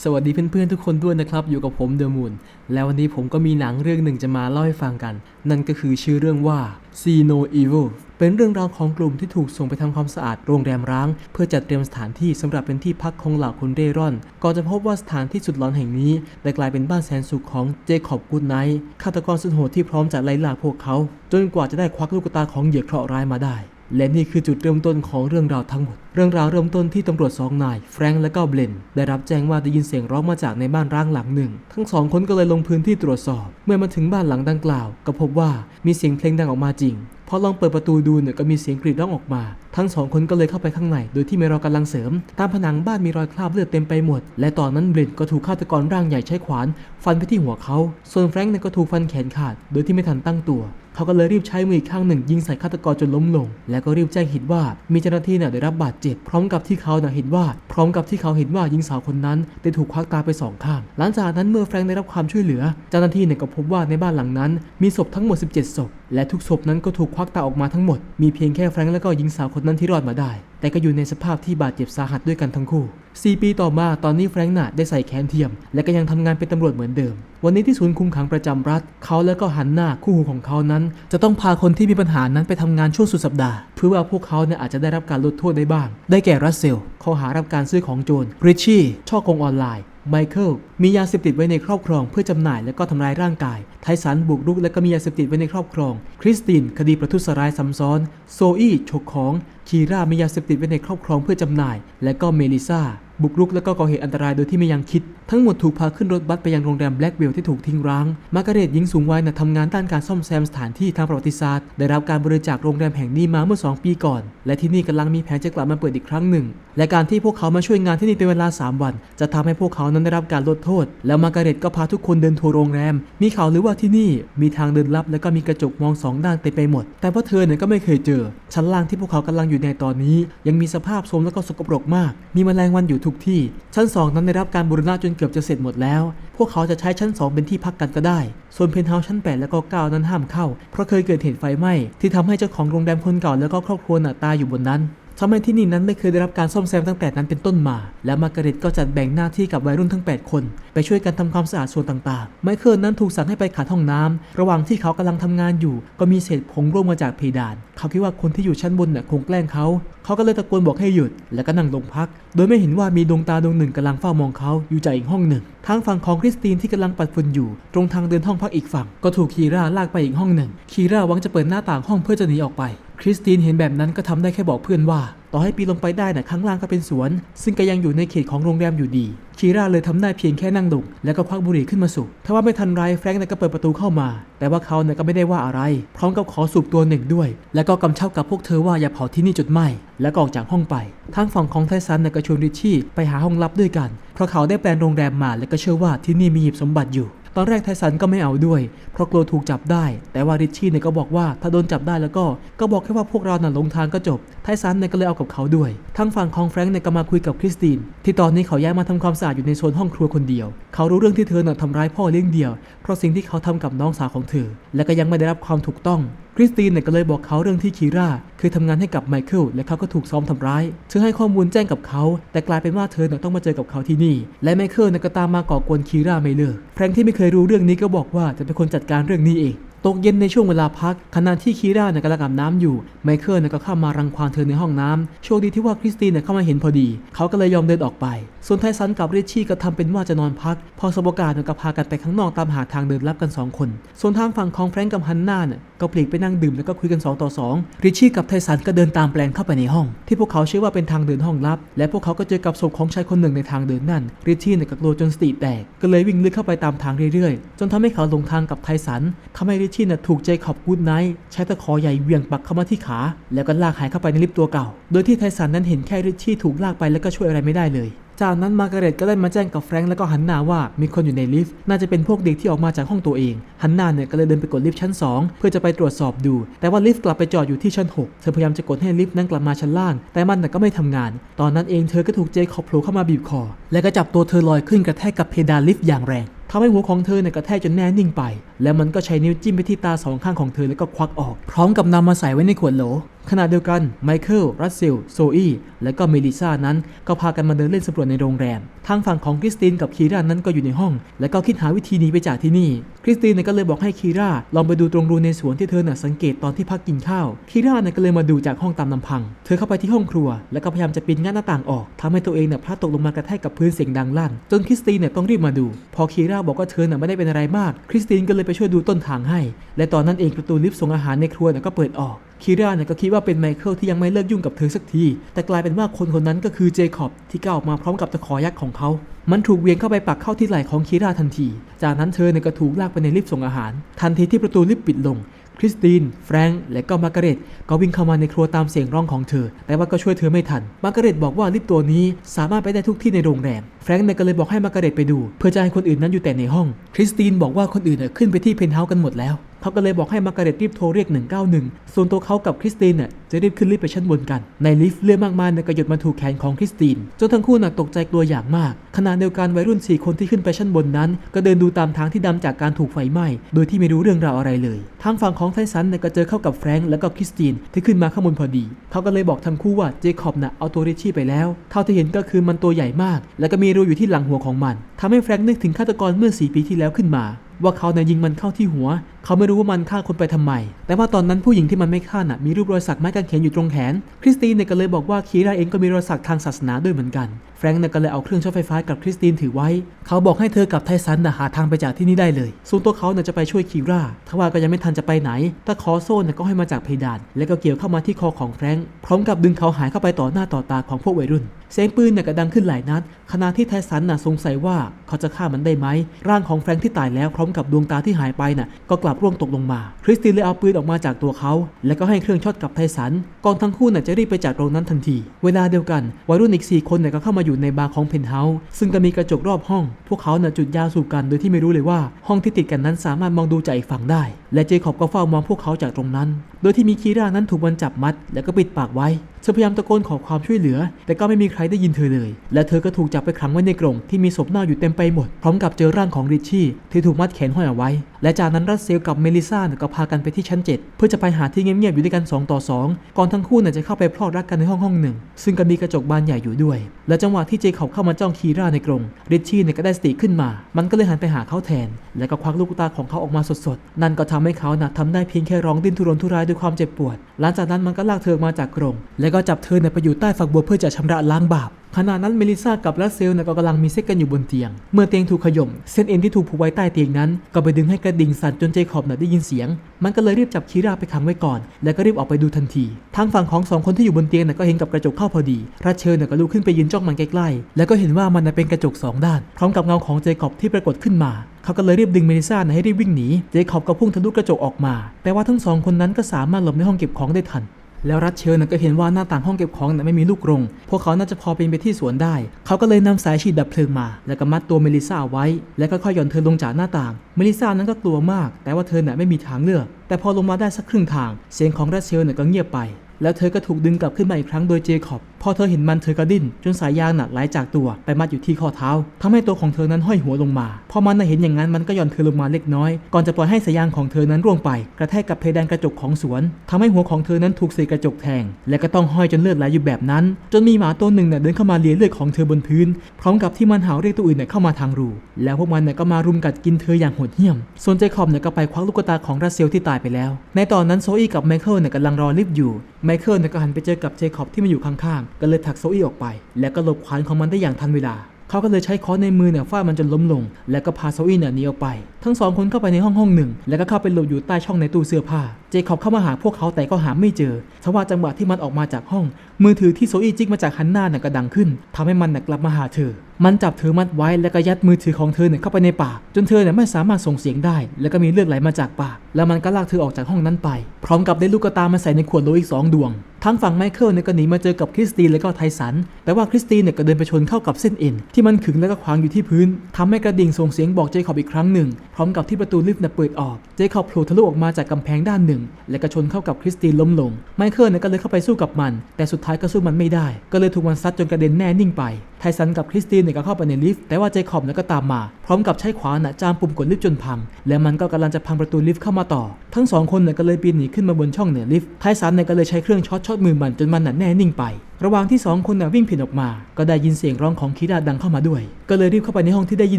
สวัสดีเพื่อนๆทุกคนด้วยนะครับ อยู่กับผมเดอะมูนแล้ววันนี้ผมก็มีหนังเรื่องหนึ่งจะมาเล่าให้ฟังกัน นั่นก็คือชื่อเรื่องว่า See No Evil เป็นเรื่องราวของกลุ่มที่ถูกส่งไปทำความสะอาดโรงแรมร้าง เพื่อจัดเตรียมสถานที่สำหรับเป็นที่พักของเหล่าคนเร่ร่อน ก่อนจะพบว่าสถานที่สุดหลอนแห่งนี้ได้กลายเป็นบ้านแสนสุขของเจคอบกูดไนท์ฆาตกรสุดโหดที่พร้อมจะไล่ล่าพวกเขา จนกว่าจะได้ควักลูกตาของเหยื่อเคราะห์ร้ายมาได้ และนี่คือจุดเริ่มต้นของเรื่องราวทั้งหมด เรื่องราวเริ่มต้นที่ตำรวจสองนาย แฟรงค์และก็เบลน ได้รับแจ้งว่าได้ยินเสียงร้องมาจากในบ้านร้างหลังหนึ่ง ทั้งสองคนก็เลยลงพื้นที่ตรวจสอบ เมื่อมาถึงบ้านหลังดังกล่าว ก็พบว่ามีเสียงเพลงดังออกมาจริงพอลองเปิดประตูดูเนี่ยก็มีเสียงกรีดร้องออกมา ทั้งสองคนก็เลยเข้าไปข้างใน โดยที่ไม่รอกำลังเสริม ตามผนังบ้านมีรอยคราบเลือดเต็มไปหมด และตอนนั้นเบลนก็ถูกฆาตกรร่างใหญ่ใช้ขวาน ฟันไปที่หัวเขา ส่วนแฟรงค์เนี่ยก็ถูกฟันแขนขาด โดยที่ไม่ทันตั้งตัว เขาก็เลยรีบใช้มืออีกข้างหนึ่ง ยิงใส่ฆาตกรจนล้มลง แล้วก็รีบแจ้งเหตุว่ามีเจ้าหน้าที่เนี่ยได้รับบาดเจ็บพร้อมกับที่เขาเนี่ยเห็นว่า พร้อมกับที่เขาเห็นว่าหญิงสาวคนนั้นได้ถูกควักตาไปสองข้าง หลังจากนั้นเมื่อแฟรงค์ได้รับความช่วยเหลือ เจ้าหน้าที่เนี่ยก็พบว่าในบ้านหลังนั้น มีศพทั้งหมด 17 ศพ และทุกศพนั้นก็ถูกควักตาออกมาทั้งหมด มีเพียงแค่แฟรงค์และก็หญิงสาวคนนั้นที่รอดมาได้ แต่ก็อยู่ในสภาพที่บาดเจ็บสาหัสด้วยกันทั้งคู่4 ปีต่อมาตอนนี้แฟรงค์น่ะได้ใส่แขนเทียม และก็ยังทำงานเป็นตำรวจเหมือนเดิม วันนี้ที่ศูนย์คุมขังประจำรัฐ เขาและก็ฮันหน้าคู่หูของเขานั้น จะต้องพาคนที่มีปัญหานั้นไปทำงานช่วงสุดสัปดาห์ เพื่อว่าพวกเขาเนี่ยอาจจะได้รับการลดโทษได้บ้าง ได้แก่รัสเซลข้อหารับการซื้อของโจรริชชี่ช่อกงออนไลน์ไมเคิลมียาเสพติดไว้ในครอบครองเพื่อจำหน่ายและก็ทำร้ายร่างกาย ไทสันบุกรุกและก็มียาเสพติดไว้ในครอบครอง คริสตินคดีประทุษร้ายซ้ำซ้อน โซอี้ฉกของคีร่ามียาเสพติดไว้ในครอบครองเพื่อจำหน่าย และก็เมลิซาบุกรุกและก็ก่อเหตุอันตรายโดยที่ไม่ยังคิด ทั้งหมดถูกพาขึ้นรถบัสไปยังโรงแรมแบล็กเวลที่ถูกทิ้งร้าง มาร์กาเร็ตหญิงสูงวัยน่ะทำงานด้านการซ่อมแซมสถานที่ทางประวัติศาสตร์ ได้รับการบริจาคโรงแรมแห่งนี้มาเมื่อ 2 ปีก่อน และที่นี่กำลังมีแผนจะกลับมาเปิดอีกครั้งหนึ่ง และการที่พวกเขามาช่วยงานที่นี่เป็นเวลา 3 วัน จะทำให้พวกเขานั้นได้รับการลดโทษ แล้วมาร์กาเร็ตก็พาทุกคนเดินทัวร์โรงแรม มีข่าวหรือว่าที่นี่มีทางเดินลับ และก็มีกระจกมองสองด้านเต็มไปหมด แต่ว่าเธอเนี่ยก็ไม่เคยเจอ ชั้นล่างที่พวกเขากำลังอยู่ในตอนนี้ ยังมีสภาพโทรมและก็สกปรกมาก มีแมลงวันอยู่ทุกที่ ชั้นสองนั้นได้รับการบูรณะจนเกือบจะเสร็จหมดแล้ว พวกเขาจะใช้ชั้น 2 เป็นที่พักกันก็ได้ ส่วนเพนท์เฮาส์ชั้น 8 และก็ 9 นั้นห้ามเข้า เพราะเคยเกิดเหตุไฟไหม้ที่ทำให้เจ้าของโรงแรมคนเก่าแล้วก็ครอบครัวน่ะตายอยู่บนนั้น ทำให้ที่นี่นั้นไม่เคยได้รับการซ่อมแซมตั้งแต่นั้นเป็นต้นมา และมาร์กาเร็ตก็จัดแบ่งหน้าที่กับวัยรุ่นทั้ง 8 คน ไปช่วยกันทำความสะอาดส่วนต่างๆ ไมเคิลนั้นถูกสั่งให้ไปขัดห้องน้ำระหว่างที่เขากำลังทำงานอยู่ ก็มีเศษผงร่วงมาจากเพดาน เขาคิดว่าคนที่อยู่ชั้นบนน่ะคงแกล้งเขา เขาก็เลยตะโกนบอกให้หยุด แล้วก็นั่งลงพัก โดยไม่เห็นว่ามีดวงตาดวงหนึ่งกำลังเฝ้ามองเขาอยู่จากอีกห้องหนึ่ง ทางฝั่งของคริสตินที่กำลังปัดฝุ่นอยู่ ตรงทางเดินห้องพักอีกฝั่ง ก็ถูกคีราลากไปอีกห้องหนึ่ง คีราหวังจะเปิดหน้าต่างห้องเพื่อจะหนีออกไป คริสตินเห็นแบบนั้นก็ทำได้แค่บอกเพื่อนว่า ต่อให้ปีนลงไปได้นะข้างล่างก็เป็นสวน ซึ่งก็ยังอยู่ในเขตของโรงแรมอยู่ดี คีราเลยทำได้เพียงแค่นั่งลงแล้วก็ควักบุหรี่ขึ้นมาสูบทว่าไม่ทันไรแฟรงค์เนี่ยก็เปิดประตูเข้ามา แต่ว่าเขาเนี่ยก็ไม่ได้ว่าอะไร พร้อมกับขอสูบตัวหนึ่งด้วย แล้วก็กำชับกับพวกเธอว่าอย่าเผาที่นี่จุดไหม้แล้วก็ออกจากห้องไป ทางฝั่งของไทสันเนี่ยก็ชวนริชี่ไปหาห้องลับด้วยกัน เพราะเขาได้แปลนโรงแรมมาและก็เชื่อว่าที่นี่มีหีบสมบัติอยู่ ตอนแรกไทสันก็ไม่เอาด้วย เพราะกลัวถูกจับได้ แต่ว่าริชชี่เนี่ยก็บอกว่าถ้าโดนจับได้แล้วก็ ก็บอกแค่ว่าพวกเราน่ะหลงทางก็จบไทสันเนี่ยก็เลยเอากับเขาด้วย ทางฝั่งของแฟรงค์เนี่ยก็มาคุยกับคริสติน ที่ตอนนี้เขาย้ายมาทำความสะอาดอยู่ในโซนห้องครัวคนเดียว เขารู้เรื่องที่เธอน่ะทำร้ายพ่อเลี้ยงเดี่ยว เพราะสิ่งที่เขาทำกับน้องสาวของเธอ และก็ยังไม่ได้รับความถูกต้องคริสตินเนี่ยก็เลยบอกเขาเรื่องที่คีราเคยทำงานให้กับไมเคิลและเขาก็ถูกซ้อมทำร้ายเธอให้ข้อมูลแจ้งกับเขา แต่กลายเป็นว่าเธอเนี่ยต้องมาเจอกับเขาที่นี่ และไมเคิลเนี่ยก็ตามมาก่อกวนคีราไม่เลิกแฟรงค์ที่ไม่เคยรู้เรื่องนี้ก็บอกว่าจะเป็นคนจัดการเรื่องนี้เอง ตกเย็นในช่วงเวลาพักขณะที่คีร่าเนี่ยกำลังอาบน้ำอยู่ไมเคิลเนี่ยก็เข้ามารังควานเธอในห้องน้ำโชคดีที่ว่าคริสตินเนี่ยเข้ามาเห็นพอดี เขาก็เลยยอมเดินออกไป ส่วนไทสันกับริชชี่ก็ทำเป็นว่าจะนอนพัก พอสบโอกาสเนี่ยก็พากันไปข้างนอกตามหาทางเดินลับกัน 2 คน ส่วนทางฝั่งของแฟรงก์กับฮันน่าเนี่ยก็ปลีกไปนั่งดื่มแล้วก็คุยกัน 2 ต่อ 2 ริชชี่กับไทสันก็เดินตามแปลนเข้าไปในห้อง ที่พวกเขาเชื่อว่าเป็นทางเดินห้องลับ และพวกเขาก็เจอกับศพของชายคนหนึ่งในทางเดินนั่นริชชี่เนี่ยก็กลัวจนสติแตกก็เลยวิ่งลึกเข้าไปตามทางเรื่อยๆ จนทำให้เขาหลงทางกับไทสันทำให้ริชชี่เนี่ยถูกเจคอบกูดไนท์ใช้ตะขอใหญ่เวียงปักเข้ามาที่ขา แล้วก็ลากหายเข้าไปในลิฟต์ตัวเก่า โดยที่ไทสันนั้นเห็นแค่ริชชี่ถูกลากไปแล้วก็ช่วยอะไรไม่ได้เลยจากนั้นมาร์กาเร็ตก็ได้มาแจ้งกับแฟรงค์แล้วก็ฮันนาว่ามีคนอยู่ในลิฟต์น่าจะเป็นพวกเด็กที่ออกมาจากห้องตัวเองฮันนาเนี่ยก็เลยเดินไปกดลิฟต์ชั้น 2 เพื่อจะไปตรวจสอบดู แต่ว่าลิฟต์กลับไปจอดอยู่ที่ชั้น 6 เธอพยายามจะกดให้ลิฟต์นั้นกลับมาชั้นล่าง แต่มันน่ะก็ไม่ทำงาน ตอนนั้นเองเธอก็ถูกเจคอบโผล่เข้ามาบีบคอ และก็จับตัวเธอลอยขึ้นกระแทกกับเพดานลิฟต์อย่างแรง ทำให้หัวของเธอเนี่ยกระแทกจนแน่นิ่งไป แล้วมันก็ใช้นิ้วจิ้มไปที่ตาสองข้างของเธอแล้วก็ควักออก พร้อมกับนำมาใส่ไว้ในขวดโหลขณะเดียวกันไมเคิล รัสเซล โซอี้และก็เมลิซานั้นก็พากันมาเดินเล่นสำรวจในโรงแรมทางฝั่งของคริสตินกับคีรานั้นก็อยู่ในห้อง และก็คิดหาวิธีหนีไปจากที่นี่ คริสตินก็เลยบอกให้คีราลองไปดูตรงรูในสวนที่เธอน่ะสังเกตตอนที่พักกินข้าวคีราเนี่ยก็เลยมาดูจากห้องตามลำพัง เธอเข้าไปที่ห้องครัว แล้วก็พยายามจะปีนง่าหน้าต่างออกทำให้ตัวเองเนี่ยพลาดตกลงมากระแทกกับพื้นเสียงดังลั่น จนคริสตินเนี่ยต้องรีบมาดู พอคีราบอกว่าเธอน่ะไม่ได้เป็นอะไรมาก คริสตินก็เลยไปช่วยดูต้นทางให้ และตอนนั้นเองประตูลิฟต์ส่งอาหารในครัวเนี่ยก็เปิดออก คีร่าเนี่ยก็คิดว่าเป็นไมเคิลที่ยังไม่เลิกยุ่งกับเธอสักที แต่กลายเป็นว่าคนคนนั้นก็คือเจคอบที่ก้าวออกมาพร้อมกับตะขอยักษ์ของเขา มันถูกเวียงเข้าไปปักเข้าที่ไหล่ของคีร่าทันที จากนั้นเธอเนี่ยก็ถูกลากไปในลิฟต์ส่งอาหาร ทันทีที่ประตูลิฟต์ปิดลงคริสติน แฟรงค์และก็มาร์กาเร็ตก็วิ่งเข้ามาในครัวตามเสียงร้องของเธอ แต่ว่าก็ช่วยเธอไม่ทัน มาร์กาเร็ตบอกว่าลิฟต์ตัวนี้สามารถไปได้ทุกที่ในโรงแรม แฟรงค์เนี่ยก็เลยบอกให้มาร์กาเร็ตไปดู เพื่อจะให้คนอื่นนั้นอยู่แต่ในห้อง คริสตินบอกว่าคนอื่นเนี่ยขึ้นไปที่เพนท์เฮาส์กันหมดแล้วเขาก็เลยบอกให้มาร์กาเร็ตรีบโทรเรียก 191 ส่วนตัวเขากับคริสตินน่ะจะรีบขึ้นลิฟต์ไปชั้นบนกัน ในลิฟต์เลื่อนมากมายเนี่ยก็หยดมาถูกแขนของคริสตินจนทั้งคู่น่ะตกใจกลัวอย่างมาก ขณะเดียวกันวัยรุ่น 4 คนที่ขึ้นไปชั้นบนนั้น ก็เดินดูตามทางที่ดำจากการถูกไฟไหม้ โดยที่ไม่รู้เรื่องราวอะไรเลย ทางฝั่งของไทสันน่ยก็เจอเข้ากับแฟรงค์และก็คริสตินที่ขึ้นมาข้างบนพอดี เขาก็เลยบอกทั้งคู่ว่าเจคอบน่ะเอาตัวริชชี่ไปแล้ว เท่าที่เห็นก็คือมันตัวใหญ่มาก และก็มีรูอยู่ที่หลังหัวของมันทำให้แฟรงค์นึกถึงฆาตกรเมื่อ 4 ปีที่แล้วขึ้นมาว่าเขาเนี่ยยิงมันเข้าที่หัว เขาไม่รู้ว่ามันฆ่าคนไปทำไม แต่ว่าตอนนั้นผู้หญิงที่มันไม่ฆ่าน่ะมีรูปรอยสักไม้กางเขนอยู่ตรงแขน คริสตินเนี่ยก็เลยบอกว่าคีราเองก็มีรอยสักทางศาสนาด้วยเหมือนกัน แฟรงค์เนี่ยก็เลยเอาเครื่องช็อตไฟฟ้ากับคริสตินถือไว้ เขาบอกให้เธอกับไทสันน่ะหาทางไปจากที่นี่ได้เลย ส่วนตัวเขาเนี่ยจะไปช่วยคีราทว่าก็ยังไม่ทันจะไปไหนตะขอโซ่เนี่ยก็ให้มาจากเพดาน แล้วก็เกี่ยวเข้ามาที่คอของแฟรงค์ พร้อมกับดึงเขาหายเข้าไปต่อหน้าต่อตาของพวกวัยรุ่นเสียงปืนเนี่ยก็ดังขึ้นหลายนัด ขณะที่ไทสันน่ะสงสัยว่าเขาจะฆ่ามันได้ไหม ร่างของแฟรงค์ที่ตายแล้วพร้อมกับดวงตาที่หายไปน่ะก็กลับร่วงตกลงมา คริสตินเลยเอาปืนออกมาจากตัวเขา และก็ให้เครื่องช็อตกับไทสันก่อนทั้งคู่น่ะจะรีบไปจากตรงนั้นทันที เวลาเดียวกันวัยรุ่นอีก 4 คนเนี่ยก็เข้ามาอยู่ในบาร์ของเพนท์เฮาส์ซึ่งก็มีกระจกรอบห้อง พวกเขาน่ะจุดยาสูบกันโดยที่ไม่รู้เลยว่าห้องที่ติดกันนั้นสามารถมองดูจากอีกฝั่งได้ และเจคอบก็เฝ้ามองพวกเขาจากตรงนั้น โดยที่มีคีรานั้นถูกมันจับมัด แล้วก็ปิดปากไว้ เธอพยายามตะโกนขอความช่วยเหลือ แต่ก็ไม่มีใครได้ยินเธอเลย และเธอก็ถูกจับไปขังไว้ในกรงที่มีศพเน่าอยู่เต็มไปหมด พร้อมกับเจอร่างของริชชี่ที่ถูกมัดแขนห้อยเอาไว้ และจากนั้นรัสเซลกับเมลิซาเนี่ยก็พากันไปที่ชั้น 7 เพื่อจะไปหาที่เงียบๆอยู่ด้วยกัน 2 ต่อ 2 ก่อนทั้งคู่เนี่ยจะเข้าไปพลอดรักกันในห้องห้องหนึ่ง ซึ่งก็มีกระจกบานใหญ่อยู่ด้วย และจังหวะที่เจคอบเข้ามาจ้องคีราในกรงริชชี่เนี่ยก็ได้สติขึ้นมา มันก็เลยหันไปหาเขาแทน แล้วก็ควักลูกตาของเขาออกมาสดๆ นั่นก็ทำให้เขาน่ะทำได้เพียงแค่ร้องดิ้นทุรนทุรายด้วยความเจ็บปวด หลังจากนั้นมันก็ลากเธอมาจากกรง แล้วก็จับเธอเนี่ยไปอยู่ใต้ฝักบัวเพื่อจะชำระล้างบาป ขณะนั้นเมลิซากับรัสเซลก็กำลังมีเซ็กกันอยู่บนเตียง เมื่อเตียงถูกขย่มเส้นเอ็นที่ถูกผูกไว้ใต้เตียงนั้น ก็ไปดึงให้กระดิ่งสั่นจนเจคอบน่ะได้ยินเสียง มันก็เลยรีบจับคีราไปขังไว้ก่อน แล้วก็รีบออกไปดูทันที ทางฝั่งของสองคนที่อยู่บนเตียงน่ะก็เห็นกับกระจกเข้าพอดีรัสเชลเนี่ยก็ลุกขึ้นไปยืนจ้องมันใกล้ๆ แล้วก็เห็นว่ามันเป็นกระจกสองด้าน พร้อมกับเงาของเจคอบที่ปรากฏขึ้นมาเขาก็เลยรีบดึงเมลิซาให้รีบวิ่งหนี เจคอบก็พุ่งทะลุกระจกออกมา แต่ว่าทั้งสองคนนั้นก็สามารถหลบในห้องเก็บของได้ทัน แล้วรัดเชลน่ะก็เห็นว่าหน้าต่างห้องเก็บของน่ะไม่มีลูกกรง พวกเขาน่าจะพอปีนไปที่สวนได้ เขาก็เลยนำสายฉีดดับเพลิงมา แล้วก็มัดตัวเมลิซาไว้ แล้วก็ค่อยหย่อนเธอลงจากหน้าต่าง เมลิซานั้นก็กลัวมาก แต่ว่าเธอน่ะไม่มีทางเลือก แต่พอลงมาได้สักครึ่งทาง เสียงของรัดเชลน่ะก็เงียบไป แล้วเธอก็ถูกดึงกลับขึ้นมาอีกครั้งโดยเจคอบ พอเธอเห็นมันเธอก็ดิ้นจนสายยางหนักไหลจากตัวไปมัดอยู่ที่ข้อเท้าทำให้ตัวของเธอนั้นห้อยหัวลงมา พอมันน่ะเห็นอย่างนั้นมันก็ย่อนเธอลงมาเล็กน้อย ก่อนจะปล่อยให้สายยางของเธอนั้นร่วงไป กระแทกกับเพดานกระจกของสวนทำให้หัวของเธอนั้นถูกเศษกระจกแทง และก็ต้องห้อยจนเลือดไหลอยู่แบบนั้น จนมีหมาตัวหนึ่งเนี่ยเดินเข้ามาเลียเลือดของเธอบนพื้น พร้อมกับที่มันเห่าเรียกตัวอื่นเนี่ยเข้ามาทางรู แล้วพวกมันเนี่ยก็มารุมกัดกินเธออย่างโหดเหี้ยม ส่วนเจคอบเนี่ยก็ไปควักลูกตาของรัสเซลที่ตายไปแล้ว ในตอนนั้นโซอี้กับไมเคิลเนี่ยกำลังรอลิฟต์อยู่ ไมเคิลเนี่ยก็หันไปเจอกับเจคอบที่มาอยู่ข้างๆก็เลยถักโซอี้ออกไป แล้วก็หลบขวานของมันได้อย่างทันเวลาเขาก็เลยใช้ค้อนในมือเนี่ยฟาดมันจนล้มลง แล้วก็พาโซอี้เนี่ยหนีออกไป ทั้งสองคนเข้าไปในห้องห้องหนึ่ง แล้วก็เข้าไปหลบอยู่ใต้ช่องในตู้เสื้อผ้า เจคอบเข้ามาหาพวกเขาแต่ก็หาไม่เจอทว่าจังหวะที่มันออกมาจากห้อง มือถือที่โซอี้จิกมาจากฮันน่าเนี่ยก็ดังขึ้นทำให้มันเนี่ยกลับมาหาเธอ มันจับเธอมัดไว้แล้วก็ยัดมือถือของเธอเนี่ยเข้าไปในปากจนเธอเนี่ยไม่สามารถส่งเสียงได้ แล้วก็มีเลือดไหลมาจากปากแล้วมันก็ลากเธอออกจากห้องนั้นไป พร้อมกับได้ลูกตามาใส่ในขวดโหลอีกสองดวงทั้งฝั่งไมเคิลเนี่ยก็หนีมาเจอกับคริสตินและก็ไทสัน แต่ว่าคริสตินเนี่ยก็เดินไปชนเข้ากับเส้นเอ็นที่มันขึงแล้วก็ขวางอยู่ที่พื้นทำให้กระดิ่งส่งเสียงบอกเจคอบอีกครั้งหนึ่ง พร้อมกับที่ประตูลิฟต์เนี่ยเปิดออก เจคอบโผล่ทะลุออกมาจากกำแพงด้านหนึ่ง และก็ชนเข้ากับคริสตินล้มลง ไมเคิลเนี่ยก็เลยเข้าไปสู้กับมัน แต่สุดท้ายก็สู้มันไม่ได้ ก็เลยถูกมันซัดจนกระเด็นแน่นิ่งไป ไทสันกับคริสตินเนี่ยก็เข้าไปในลิฟต์แต่ว่าเจคอบเนี่ยก็ตามมา พร้อมกับใช้ขวานน่ะจามปุ่มกดลิฟต์จนพัง และมันก็กำลังจะพังประตูลิฟต์เข้ามาต่อ ทั้งสองคนเนี่ยก็เลยปีนหนีขึ้นมาบนช่องเหนือลิฟต์ไทสันเนี่ยก็เลยใช้เครื่องช็อตช็อตมือมันจนมันน่ะแน่นิ่งไป ระหว่างที่สองคนน่ะวิ่งผิดออกมา ก็ได้ยินเสียงร้องของคีราดังเข้ามาด้วย ก็เลยรีบเข้าไปในห้องที่ได้ยิ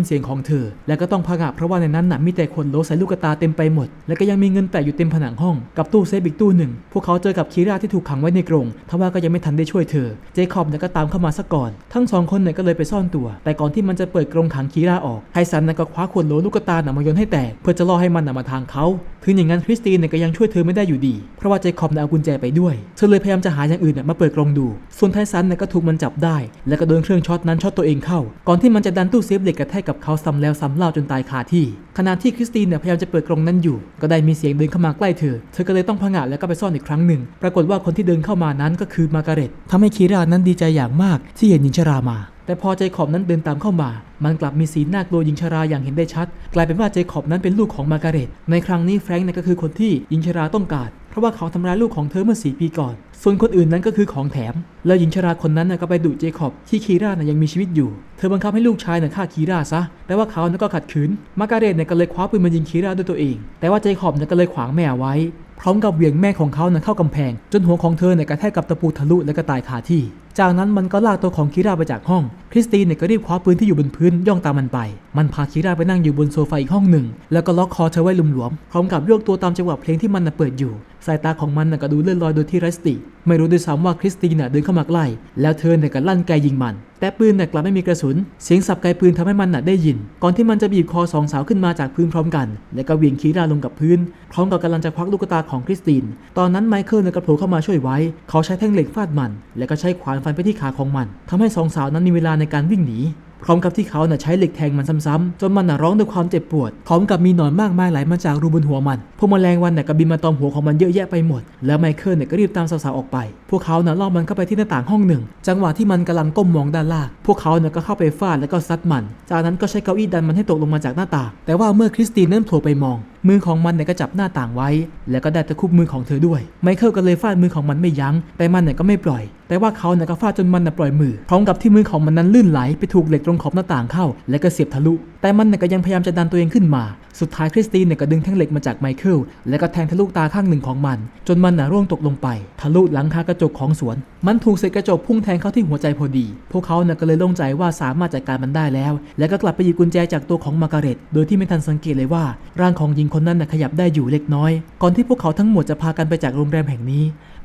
นเสียงของเธอ และก็ต้องพังะเพราะว่าในนั้นน่ะมีแต่คนโลใส่ลูกตาเต็มไปหมด และก็ยังมีเงินแปะอยู่เต็มผนังห้องกับตู้เซฟอีกตู้หนึ่ง พวกเขาเจอกับคีราที่ถูกขังไว้ในกรงทว่าก็ยังไม่ทันได้ช่วยเธอ เจคอบเนี่ยก็ตามเข้ามาซะก่อน ทั้งสองคนเนี่ยก็เลยไปซ่อนตัว แต่ก่อนที่มันจะเปิดกรงขังคีราออกไทสันน่ะก็คว้าขวดโหลลูกตาน่ะมาโยนให้แตกเพื่อจะล่อให้มันน่ะมาทางเขา ถึงอย่างนั้นคริสตินเนี่ยก็ยังช่วยเธอไม่ได้อยู่ดี เพราะว่าเจคอบเนี่ยเอากุญแจไปด้วย เธอเลยพยายามจะหาอย่างอื่นเนี่ยมาเปิดกรงดู ส่วนไทสันเนี่ยก็ถูกมันจับได้ แล้วก็โดนเครื่องช็อตนั้นช็อตตัวเองเข้า ก่อนที่มันจะดันตู้เซฟเหล็กกระแทกกับเขาซ้ำแล้วซ้ำเล่าจนตายคาที่ ขณะที่คริสตินเนี่ยพยายามจะเปิดกรงนั้นอยู่ ก็ได้มีเสียงเดินเข้ามาใกล้เธอ เธอก็เลยต้องพังะแล้วก็ไปซ่อนอีกครั้งหนึ่ง ปรากฏว่าคนที่เดินเข้ามานั้นก็คือมาการ์เร็ตทำให้คีรานั้นดีใจอย่างมากที่เห็นหญิงชรามา แต่พอเจคอบนั้นเดินตามเข้ามา มันกลับมีสีหน้ากลัวหญิงชราอย่างเห็นได้ชัด กลายเป็นว่าเจคอบนั้นเป็นลูกของมาการเร็ต ในครั้งนี้แฟรงค์นี่ก็คือคนที่หญิงชราต้องการ เพราะว่าเขาทำร้ายลูกของเธอเมื่อ4ปีก่อน ส่วนคนอื่นนั้นก็คือของแถม แล้วหญิงชราคนนั้นก็ไปดุเจคอบที่คีราน่ะยังมีชีวิตอยู่ เธอบังคับให้ลูกชายน่ะฆ่าคีร่าซะ แต่ว่าเขาน่ะก็ขัดขืน มาการเร็ตเนี่ยก็เลยคว้าปืนมายิงคีร่าด้วยตัวเอง แต่ว่าเจคอบเนี่ยก็เลยขวางแม่ไว้พร้อมกับเหวี่ยงแม่ของเขาน่ะเข้ากำแพง จนหัวของเธอเนี่ยกระแทกกับตะปูทะลุและก็ตายคาที่ จากนั้นมันก็ลากตัวของคีราไปจากห้อง คริสตินเนี่ยก็รีบคว้าปืนที่อยู่บนพื้นย่องตามมันไป มันพาคีราไปนั่งอยู่บนโซฟาอีกห้องหนึ่ง แล้วก็ล็อกคอเธอไว้หลวมๆ พร้อมกับโยกตัวตามจังหวะเพลงที่มันน่ะเปิดอยู่ สายตาของมันน่ะก็ดูเลื่อนลอยโดยที่ไร้สติ ไม่รู้ด้วยซ้ำว่าคริสตินน่ะเดินเข้ามาใกล้ แล้วเธอเนี่ยก็ลั่นไกยิงมัน แต่ปืนน่ะกลับไม่มีกระสุน เสียงสับไกปืนทำให้มันน่ะได้ยิน ก่อนที่มันจะบีบคอสองสาวขึ้นมาจากพื้นพร้อมกัน แล้วก็เหวี่ยงคีราลงกับพื้น พร้อมกับกำลังจะควักลูกตาของคริสติน ตอนนั้นไมเคิลเนี่ยก็โผล่เข้ามาช่วยไว้ เขาใช้แท่งเหล็กฟาดมัน แล้วก็ใช้ขวานฟันไปที่ขาของมันทำให้สองสาวนั้นมีเวลาในการวิ่งหนีพร้อมกับที่เขาน่ะใช้เหล็กแทงมันซ้ำๆจนมันน่ะร้องด้วยความเจ็บปวด พร้อมกับมีหนอนมากมายไหลมาจากรูบนหัวมัน พวกแมลงวันน่ะก็บินมาตอมหัวของมันเยอะแยะไปหมด แล้วไมเคิลเนี่ยก็รีบตามสาวๆออกไป พวกเขาน่ะล่อมันเข้าไปที่หน้าต่างห้องหนึ่ง จังหวะที่มันกำลังก้มมองด้านล่าง พวกเขาเนี่ยก็เข้าไปฟาดแล้วก็ซัดมัน จากนั้นก็ใช้เก้าอี้ดันมันให้ตกลงมาจากหน้าต่าง แต่ว่าเมื่อคริสตินนั้นโผล่ไปมอง มือของมันเนี่ยก็จับหน้าต่างไว้ แล้วก็ได้ตะคุบมือของเธอด้วย ไมเคิลก็เลยฟาดมือของมันไม่ยั้ง แต่มันเนี่ยก็ไม่ปล่อย แต่ว่าเขาเนี่ยก็ฟาดจนมันน่ะปล่อยมือ พร้อมกับที่มือของมันนั้นลื่นไหลไปถูกเหล็กตรงขอบหน้าต่างเข้า และก็เสียบทะลุ แต่มันเนี่ยก็ยังพยายามจะดันตัวเองขึ้นมา สุดท้ายคริสตินเนี่ยก็ดึงแท่งเหล็กมาจากไมเคิล แล้วก็แทงทะลุตาข้างหนึ่งของมัน จนมันน่ะร่วงตกลงไป ทะลุหลังคากระจกของสวน มันถูกเศษกระจกพุ่งแทงเข้าที่หัวใจพอดี พวกเขาเนี่ยก็เลยโล่งใจว่าสามารถจัดการมันได้แล้ว แล้วก็กลับไปหยิบกุญแจจากตัวของมาการเร็ตโดยที่ไม่ทันสังเกตเลยว่าร่างของหญิงคนนั้นนะขยับได้อยู่เล็กน้อย ก่อนที่พวกเขาทั้งหมดจะพากันไปจากโรงแรมแห่งนี้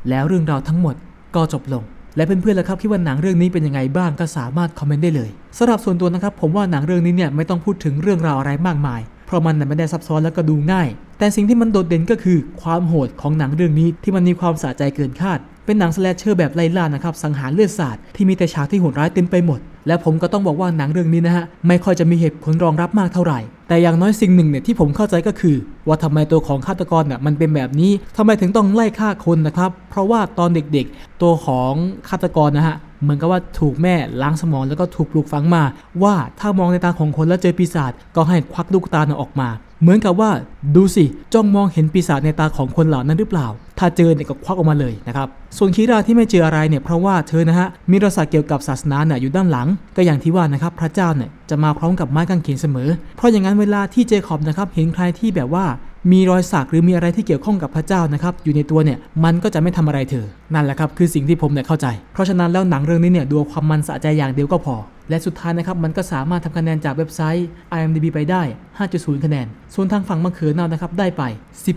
แล้วเรื่องราวทั้งหมดก็จบลง และเพื่อนๆล่ะครับคิดว่าหนังเรื่องนี้เป็นยังไงบ้างก็สามารถคอมเมนต์ได้เลยสำหรับส่วนตัวนะครับผมว่าหนังเรื่องนี้เนี่ยไม่ต้องพูดถึงเรื่องราวอะไรมากมาย เพราะมันไม่ได้ซับซ้อนแล้วก็ดูง่าย แต่สิ่งที่มันโดดเด่นก็คือความโหดของหนังเรื่องนี้ที่มันมีความสะใจเกินคาด เป็นหนังสแลชเชอร์แบบไล่ล่านะครับสังหารเลือดสาดที่มีแต่ฉากที่โหดร้ายเต็มไปหมด และผมก็ต้องบอกว่าหนังเรื่องนี้นะฮะไม่ค่อยจะมีเหตุผลรองรับมากเท่าไหร่ แต่อย่างน้อยสิ่งหนึ่งเนี่ยที่ผมเข้าใจก็คือ ว่าทำไมตัวของฆาตกรเนี่ยมันเป็นแบบนี้ทำไมถึงต้องไล่ฆ่าคนนะครับเพราะว่าตอนเด็กๆ ตัวของฆาตกรนะฮะเหมือนกับว่าถูกแม่ล้างสมองแล้วก็ถูกปลูกฝังมา ว่าถ้ามองในตาของคนแล้วเจอปีศาจก็ให้ควักลูกตาออกมา เหมือนกับว่าดูสิจ้องมองเห็นปีศาจในตาของคนเหล่านั้นหรือเปล่า ถ้าเจอเนี่ยก็ควักออกมาเลยนะครับส่วนคีราที่ไม่เจออะไรเนี่ยเพราะว่าเธอนะฮะมีรสาเกี่ยวกับศาสนาเนี่ยอยู่ด้านหลัง ก็อย่างที่ว่านะครับพระเจ้าเนี่ยจะมาพร้อมกับไม้กางเขนเสมอ เพราะอย่างนั้นเวลาที่เจคอบนะครับเห็นใครที่แบบว่า มีรอยสักหรือมีอะไรที่เกี่ยวข้องกับพระเจ้านะครับ อยู่ในตัวเนี่ยมันก็จะไม่ทำอะไรเธอ นั่นแหละครับคือสิ่งที่ผมเนี่ยเข้าใจ เพราะฉะนั้นแล้วหนังเรื่องนี้เนี่ยดูความมันสะใจอย่างเดียวก็พอ และสุดท้ายนะครับมันก็สามารถทำคะแนนจากเว็บไซต์ IMDb ไปได้ 5.0 คะแนน ส่วนทางฝั่งมะเขือนานะครับได้ไป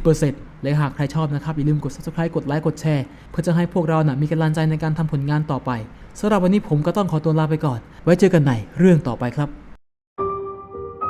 10%และหากใครชอบนะครับ อย่าลืมกด subscribe กดไลค์กดแชร์เพื่อจะให้พวกเรานะ่ะมีกำลังใจในการทำผลงานต่อไปสำหรับวันนี้ผมก็ต้องขอตัวลาไปก่อน ไว้เจอกันในเรื่องต่อไปครับ